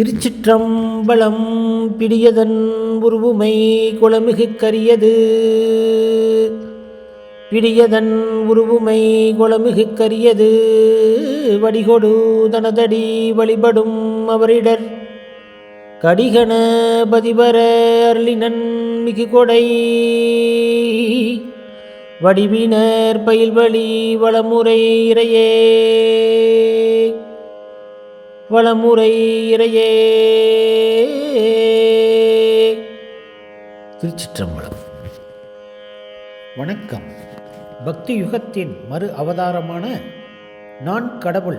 திருச்சிற்றம்பலம் பிடியதன் உருவுமை குளமிகு கரியது. பிடியதன் உருவுமை குளமிகு கரியது. வடிகொடு தனதடி வழிபடும் அவரிடர். கடிகண பதிபர அருளினன் மிகு கொடை வடிவினர் பயில்வழி வளமுறை இறையே. வளமுறை இறையே. திருச்சிற்றம்பலம். வணக்கம். பக்தி யுகத்தின் மறு அவதாரமான நான் கடவுள்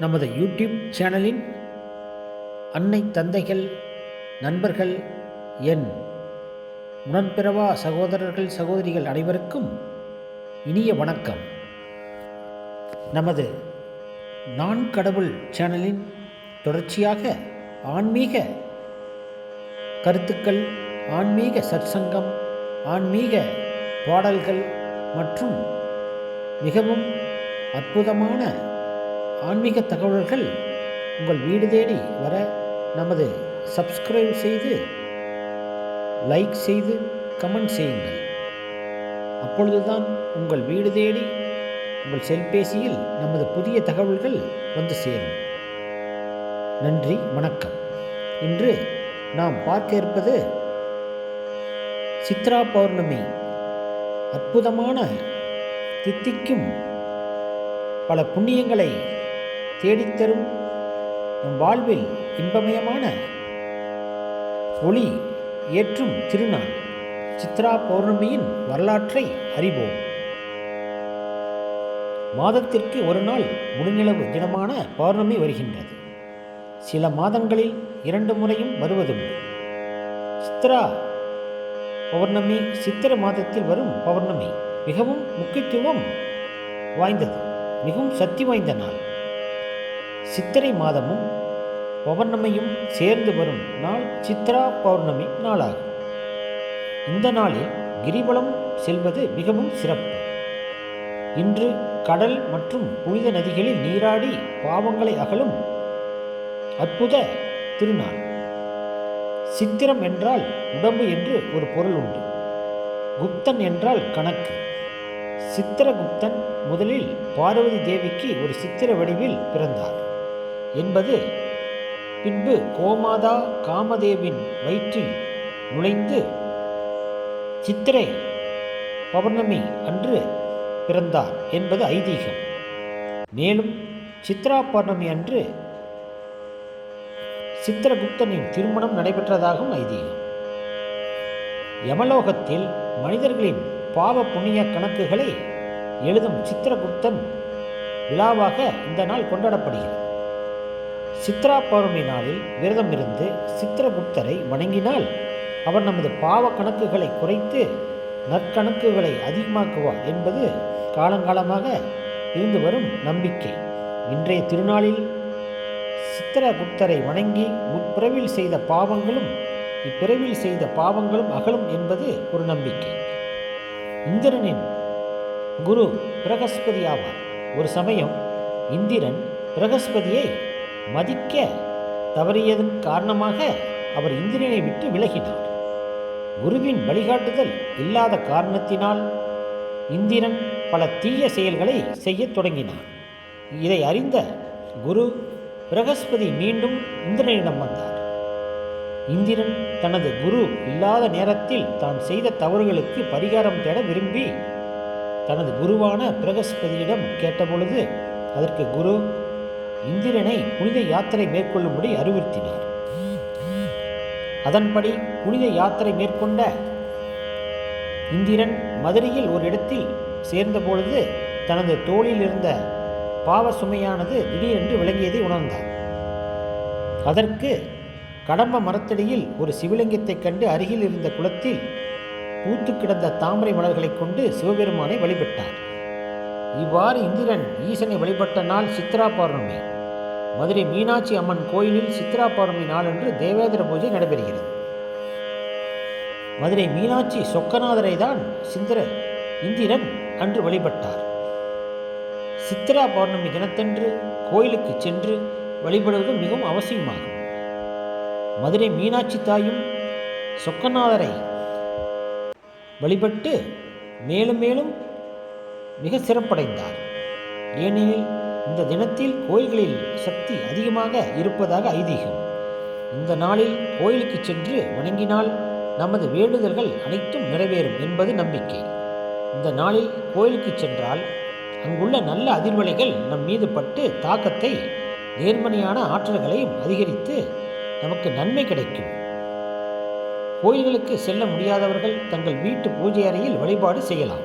நமது யூடியூப் சேனலின் அன்னை தந்தைகள் நண்பர்கள் என் உடன்பிறவா சகோதரர்கள் சகோதரிகள் அனைவருக்கும் இனிய வணக்கம். நமது நான் கடவுள் சேனலின் தொடர்ச்சியாக ஆன்மீக கருத்துக்கள் ஆன்மீக சற்சங்கம் ஆன்மீக பாடல்கள் மற்றும் மிகவும் அற்புதமான ஆன்மீக தகவல்கள் உங்கள் வீடு தேடி வர நமது சப்ஸ்கிரைப் செய்து லைக் செய்து கமெண்ட் செய்யுங்கள். அப்பொழுதுதான் உங்கள் வீடு தேடி உங்கள் செல்பேசியில் நமது புதிய தகவல்கள் வந்து சேரும். நன்றி வணக்கம். இன்று நாம் பார்க்க இருப்பது சித்ரா பௌர்ணமி. அற்புதமான தித்திக்கும் பல புண்ணியங்களை தேடித்தரும் நம் வாழ்வில் இன்பமயமான ஒளி ஏற்றும் திருநாள். சித்ரா பௌர்ணமியின் வரலாற்றை அறிவோம். மாதத்திற்கு ஒரு நாள் முழுநிலவு தினமான பௌர்ணமி வருகின்றது. சில மாதங்களில் இரண்டு முறையும் வருவதுண்டு. சித்ரா பௌர்ணமி சித்திர மாதத்தில் வரும் பௌர்ணமி மிகவும் முக்கியத்துவம் வாய்ந்தது மிகவும் சக்தி வாய்ந்த நாள். சித்திரை மாதமும் பௌர்ணமியும் சேர்ந்து வரும் நாள் சித்ரா பௌர்ணமி நாளாகும். இந்த நாளில் கிரிவலம் செல்வது மிகவும் சிறப்பு. இன்று கடல் மற்றும் புனித நதிகளில் நீராடி பாவங்களை அகலும் அற்புத திருநாள். சித்திரம் என்றால் உடம்பு என்று ஒரு பொருள் உண்டு. குப்தன் என்றால் கணக்கு. சித்திரகுப்தன் முதலில் பார்வதி தேவிக்கு ஒரு சித்திர வடிவில் பிறந்தார். என்பது பின்பு கோமாதா காமதேவின் வயிற்றில் நுழைந்து சித்திரை பௌர்ணமி அன்று பிறந்தார் என்பது ஐதீகம். மேலும் சித்ரா பௌர்ணமி அன்று சித்திரகுப்தனின் திருமணம் நடைபெற்றதாகவும் ஐதீகம். யமலோகத்தில் மனிதர்களின் பாவ புண்ணிய கணக்குகளை எழுதும் சித்திரகுப்தன் விழாவாக இந்த நாள் கொண்டாடப்படுகிறது. சித்ரா பௌர்ணமி நாளில் விரதம் இருந்து சித்திரகுப்தரை வணங்கினால் அவர் நமது பாவ கணக்குகளை குறைத்து நற்கணக்குகளை அதிகமாக்குவார் என்பது காலங்காலமாக இருந்து வரும் நம்பிக்கை. இன்றைய திருநாளில் சித்திரகுப்தரை வணங்கி முற்பிறவில் செய்த பாவங்களும் இப்பிறவில் செய்த பாவங்களும் அகலும் என்பது ஒரு நம்பிக்கை. இந்திரனின் குரு பிரகஸ்பதி ஆவார். ஒரு சமயம் இந்திரன் பிரகஸ்பதியை மதிக்க தவறியதன் காரணமாக அவர் இந்திரனை விட்டு விலகினார். குருவின் வழிகாட்டுதல் இல்லாத காரணத்தினால் இந்திரன் பல தீய செயல்களை செய்யத் தொடங்கினான் இதை அறிந்த குரு பிரகஸ்பதி மீண்டும் இந்திரனிடம் வந்தார். இந்திரன் தனது குரு இல்லாத நேரத்தில் தான் செய்த தவறுகளுக்கு பரிகாரம் தேட விரும்பி தனது குருவான பிரகஸ்பதியிடம் கேட்டபொழுது அதற்கு குரு இந்திரனை புனித யாத்திரை மேற்கொள்ளும்படி அறிவுறுத்தினார். அதன்படி புனித யாத்திரை மேற்கொண்ட இந்திரன் மதுரையில் ஒரு இடத்தில் சேர்ந்தபொழுது தனது தோளில் இருந்த பாவ சுமையானது திடீரென்று விளங்கியதை உணர்ந்தார். அதற்கு கடம்ப மரத்தடியில் ஒரு சிவலிங்கத்தைக் கண்டு அருகில் இருந்த குளத்தில் பூத்து கிடந்த தாமரை மலர்களைக் கொண்டு சிவபெருமானை வழிபட்டார். இவ்வாறு இந்திரன் ஈசனை வழிபட்ட நாள் சித்ரா பௌர்ணமி. மதுரை மீனாட்சி அம்மன் கோயிலில் சித்ரா பௌர்ணமி நாளன்று தேவேந்திர பூஜை நடைபெறுகிறது. மதுரை மீனாட்சி சொக்கநாதரை தான் சிந்திர இந்திரன் அன்று வழிபட்டார். சித்ரா பௌர்ணமி தினத்தன்று கோயிலுக்கு சென்று வழிபடுவது மிகவும் அவசியமாகும். மதுரை மீனாட்சி தாயும் சொக்கநாதரை வழிபட்டு மேலும் மேலும் மிக சிறப்படைந்தார். ஏனெனில் இந்த தினத்தில் கோயில்களில் சக்தி அதிகமாக இருப்பதாக ஐதீகம். இந்த நாளில் கோயிலுக்கு சென்று வணங்கினால் நமது வேண்டுதல்கள் அனைத்தும் நிறைவேறும் என்பது நம்பிக்கை. இந்த நாளில் கோயிலுக்கு சென்றால் அங்குள்ள நல்ல அதிர்வலைகள் நம் மீது பட்டு தாக்கத்தை நேர்மறையான ஆற்றல்களையும் அதிகரித்து நமக்கு நன்மை கிடைக்கும். கோயில்களுக்கு செல்ல முடியாதவர்கள் தங்கள் வீட்டு பூஜை அறையில் வழிபாடு செய்யலாம்.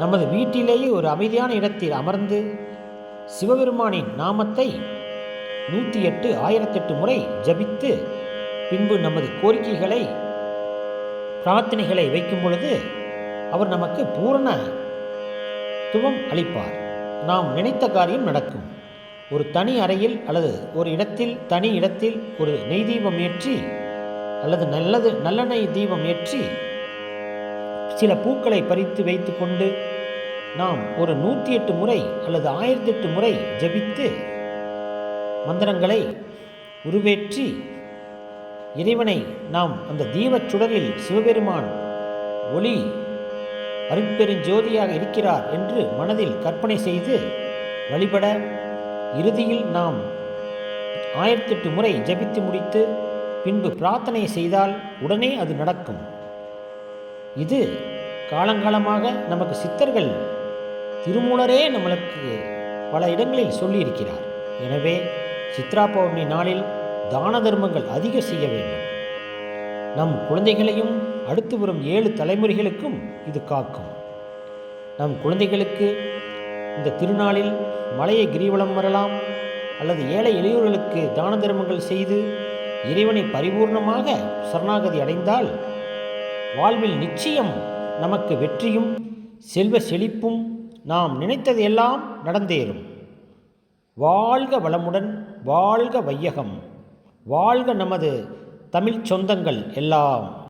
நமது வீட்டிலேயே ஒரு அமைதியான இடத்தில் அமர்ந்து சிவபெருமானின் நாமத்தை நூற்றி எட்டு ஆயிரத்தெட்டு முறை ஜபித்து பின்பு நமது கோரிக்கைகளை பிரார்த்தனைகளை வைக்கும் பொழுது அவர் நமக்கு பூரண துவம் அளிப்பார். நாம் நினைத்த காரியம் நடக்கும். ஒரு தனி அறையில் அல்லது ஒரு இடத்தில் தனி இடத்தில் ஒரு நெய் தீபம் ஏற்றி அல்லது நல்லது நல்லெண்ணெய் தீபம் ஏற்றி சில பூக்களை பறித்து வைத்துக்கொண்டு நாம் ஒரு நூற்றி எட்டு முறை அல்லது ஆயிரத்தி எட்டு முறை ஜபித்து மந்திரங்களை உருவேற்றி இறைவனை நாம் அந்த தீபச் சுடரில் சிவபெருமான் ஒளி அருட்பெருஞ்சோதியாக இருக்கிறார் என்று மனதில் கற்பனை செய்து வழிபட இறுதியில் நாம் ஆயிரத்தெட்டு முறை ஜபித்து முடித்து பின்பு பிரார்த்தனை செய்தால் உடனே அது நடக்கும். இது காலங்காலமாக நமக்கு சித்தர்கள் திருமூலரே நம்மளுக்கு பல இடங்களில் சொல்லியிருக்கிறார். எனவே சித்ரா பௌர்ணமி நாளில் தான தர்மங்கள் அதிக செய்ய வேண்டும். நம் குழந்தைகளையும் அடுத்து வரும் ஏழு தலைமுறைகளுக்கும் இது காக்கும். நம் குழந்தைகளுக்கு இந்த திருநாளில் மலையை கிரிவலம் வரலாம் அல்லது ஏழை எளியோர்களுக்கு தான தர்மங்கள் செய்து இறைவனை பரிபூர்ணமாக சரணாகதி அடைந்தால் வாழ்வில் நிச்சயம் நமக்கு வெற்றியும் செல்வ செழிப்பும் நாம் நினைத்தது எல்லாம் நடந்தேறும். வாழ்க வளமுடன் வாழ்க வையகம் வாழ்க நமது தமிழ்ச் சொந்தங்கள் எல்லாம்.